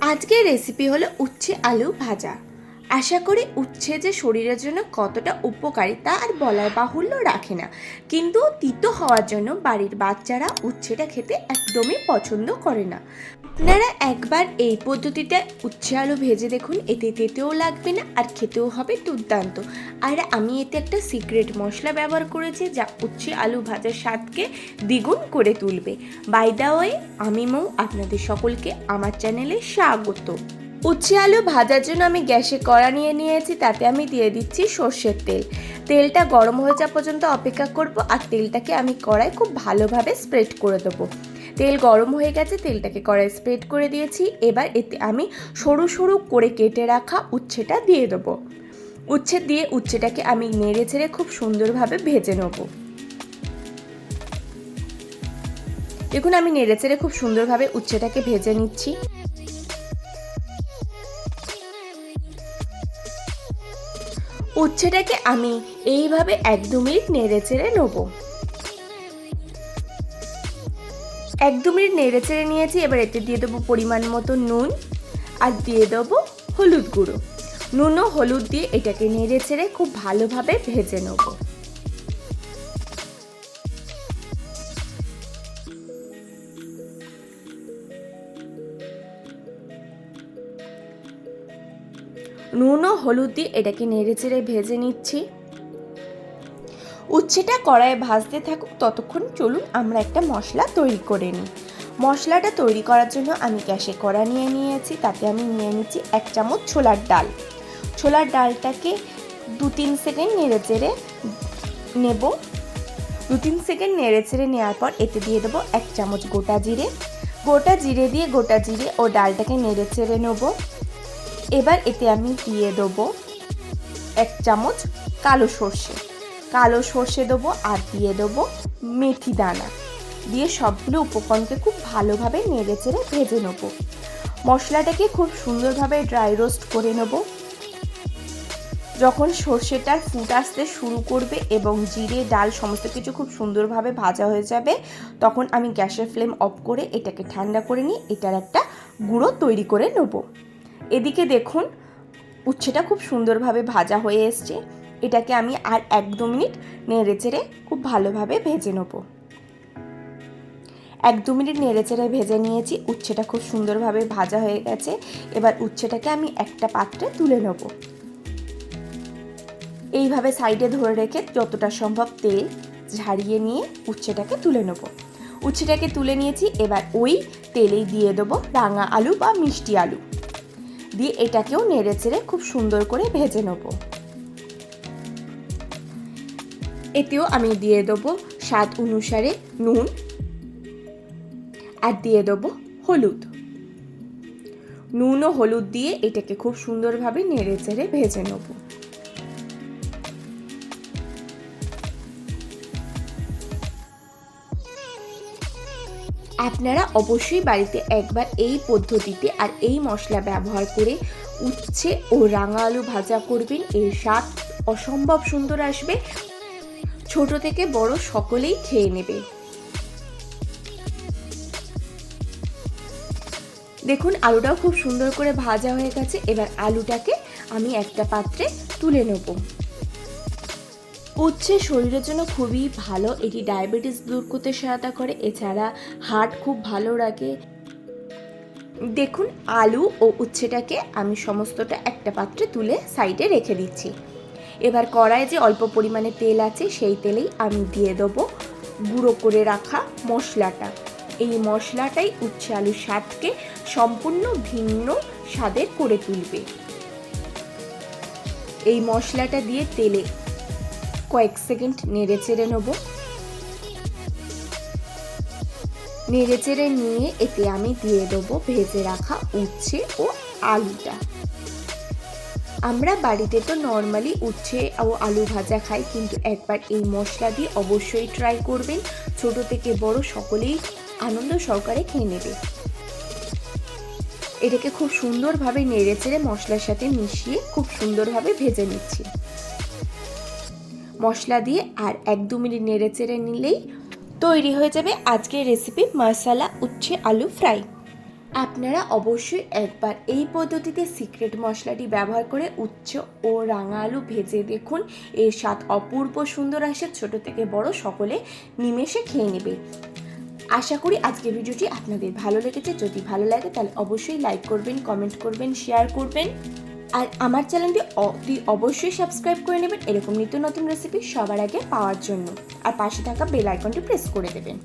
আজকের রেসিপি হলো উচ্ছে আলু ভাজা। আশা করি উচ্ছে যে শরীরের জন্য কতটা উপকারী তা আর বলার বাহুল্য রাখে না। কিন্তু তিতো হওয়ার জন্য বাড়ির বাচ্চারা উচ্ছেটা খেতে একদমই পছন্দ করে না। আপনারা একবার এই পদ্ধতিতে উচ্ছে আলু ভেজে দেখুন, এতে তেতেও লাগবে না আর খেতেও হবে দুর্দান্ত। আর আমি এতে একটা সিক্রেট মশলা ব্যবহার করেছি যা উচ্ছে আলু ভাজার স্বাদকে দ্বিগুণ করে তুলবে। বাই দা ওয়ে আমি মৌ, আপনাদের সকলকে আমার চ্যানেলে স্বাগত। উচ্ছে আলু ভাজার জন্য আমি গ্যাসে কড়া নিয়ে নিয়েছি, তাতে আমি দিয়ে দিচ্ছি সর্ষের তেল। তেলটা গরম হয়ে যাওয়া পর্যন্ত অপেক্ষা করব আর তেলটাকে আমি কড়াই খুব ভালোভাবে স্প্রেড করে দেবো। তেল গরম হয়ে গেছে, তেলটাকে কড়াই স্প্রেড করে দিয়েছি। এবার এতে আমি সরু সরু করে কেটে রাখা উচ্ছেটা দিয়ে দেবো। উচ্ছে দিয়ে উচ্ছেটাকে আমি নেড়ে ছেড়ে খুব সুন্দরভাবে ভেজে নেব। দেখুন, আমি নেড়ে চেড়ে খুব সুন্দরভাবে উচ্ছেটাকে ভেজে নিচ্ছি। উচ্ছেটাকে আমি এইভাবে এক দু মিনিট নেড়ে চেড়ে নেব। এক দু মিনিট নেড়ে চেড়ে নিয়েছি, এবার এতে দিয়ে দেবো পরিমাণ মতো নুন আর দিয়ে দেবো হলুদ গুঁড়ো। নুন ও হলুদ দিয়ে এটাকে নেড়ে চেড়ে খুব ভালোভাবে ভেজে নেব। নুন ও হলুদ দিয়ে এটাকে নেড়ে চেড়ে ভেজে নিচ্ছি। উচ্ছেটা কড়াইয়ে ভাজতে থাকুক, ততক্ষণ চলুন আমরা একটা মশলা তৈরি করে নিই। মশলাটা তৈরি করার জন্য আমি গ্যাসে কড়া নিয়ে নিয়েছি, তাতে আমি নিয়ে নিচ্ছি এক চামচ ছোলার ডাল। ছোলার ডালটাকে দু তিন সেকেন্ড নেড়ে চেড়ে নেব। দু তিন সেকেন্ড নেড়ে চেড়ে নেওয়ার পর এতে দিয়ে দেবো এক চামচ গোটা জিরে। গোটা জিরে দিয়ে গোটা জিরে ও ডালটাকে নেড়ে চেড়ে নেব। এবার এতে আমি দিয়ে দেবো এক চামচ কালো সর্ষে। কালো সর্ষে দেবো আর দিয়ে দেবো মেথি দানা। দিয়ে সবগুলো উপকরণকে খুব ভালোভাবে নেড়ে চেড়ে ভেজে নেব। মশলাটাকে খুব সুন্দরভাবে ড্রাই রোস্ট করে নেব। যখন সর্ষেটার ফুট আসতে শুরু করবে এবং জিরে, ডাল সমস্ত কিছু খুব সুন্দরভাবে ভাজা হয়ে যাবে, তখন আমি গ্যাসের ফ্লেম অফ করে এটাকে ঠান্ডা করে নিয়ে এটার একটা গুঁড়ো তৈরি করে নেব। এদিকে দেখুন, উচ্ছেটা খুব সুন্দরভাবে ভাজা হয়ে এসছে। এটাকে আমি আর এক দু মিনিট নেড়ে চেড়ে খুব ভালোভাবে ভেজে নেব। এক দু মিনিট নেড়ে চেড়ে ভেজে নিয়েছি, উচ্ছেটা খুব সুন্দরভাবে ভাজা হয়ে গেছে। এবার উচ্ছেটাকে আমি একটা পাত্রে তুলে নেব। এইভাবে সাইডে ধরে রেখে যতটা সম্ভব তেল ঝাড়িয়ে নিয়ে উচ্ছেটাকে তুলে নেব। উচ্ছেটাকে তুলে নিয়েছি, এবার ওই তেলেই দিয়ে দেবো রাঙা আলু বা মিষ্টি আলু। দিয়ে এটাকেও নেড়ে চেড়ে খুব সুন্দর করে ভেজে নেব। এতেও আমি দিয়ে দেবো স্বাদ অনুসারে নুন আর দিয়ে দেবো হলুদ। নুন ও হলুদ দিয়ে এটাকে খুব সুন্দরভাবে নেড়ে চেড়ে ভেজে নেব। আপনারা অবশ্যই বাড়িতে একবার এই পদ্ধতিতে আর এই মশলা ব্যবহার করে উচ্ছে ও রাঙা আলু ভাজা করবেন। এর স্বাদ অসম্ভব সুন্দর আসবে। ছোট থেকে বড় সকলেই খেয়ে নেবে। দেখুন, আলুটাও খুব সুন্দর করে ভাজা হয়ে গেছে। এবার আলুটাকে আমি একটা পাত্রে তুলে নেব। উচ্ছে শরীরের জন্য খুবই ভালো। এটি ডায়াবেটিস দূর করতে সহায়তা করে। এছাড়া হার্ট খুব ভালো রাখে। দেখুন, আলু ও উচ্ছেটাকে আমি সমস্তটা একটা পাত্রে তুলে সাইডে রেখে দিচ্ছি। এবার কড়াইয়ে যে অল্প পরিমাণে তেল আছে, সেই তেলেই আমি দিয়ে দেবো গুঁড়ো করে রাখা মশলাটা। এই মশলাটাই উচ্ছে আলুর স্বাদকে সম্পূর্ণ ভিন্ন স্বাদের করে তুলবে। এই মশলাটা দিয়ে তেলে কয়েক সেকেন্ড নেড়ে চেড়ে নেব। নেড়ে চেড়ে নিয়ে এতে আমি দিয়ে দেবো ভেজে রাখা উচ্ছে ও আলুটা। আমরা বাড়িতে তো নর্মালি উচ্ছে ও আলু ভাজা খাই, কিন্তু একবার এই মশলা দিয়ে অবশ্যই ট্রাই করবেন। ছোট থেকে বড় সকলেই আনন্দ সহকারে খেয়ে নেবে। এটাকে খুব সুন্দরভাবে নেড়ে চেড়ে মশলার সাথে মিশিয়ে খুব সুন্দরভাবে ভেজে নিচ্ছি। মশলা দিয়ে আর এক দু মিনিট নেড়ে চেড়ে নিলেই তৈরি হয়ে যাবে আজকের রেসিপি মশালা উচ্ছে আলু ফ্রাই আপনারা অবশ্যই একবার এই পদ্ধতিতে সিক্রেট মশলাটি ব্যবহার করে উচ্চ ও রাঙা আলু ভেজে দেখুন। এর স্বাদ অপূর্ব সুন্দর আসে, ছোট থেকে বড় সকলে নিমেষে খেয়ে নেবে। আশা করি আজকের ভিডিওটি আপনাদের ভালো লেগেছে। যদি ভালো লাগে তাহলে অবশ্যই লাইক করবেন কমেন্ট করবেন শেয়ার করবেন। আর আমার চ্যানেলটি অবশ্যই সাবস্ক্রাইব করে নেবেন। এরকম নিত্য নতুন রেসিপি সবার আগে পাওয়ার জন্য। আর পাশে থাকা বেল আইকনটি প্রেস করে দেবেন।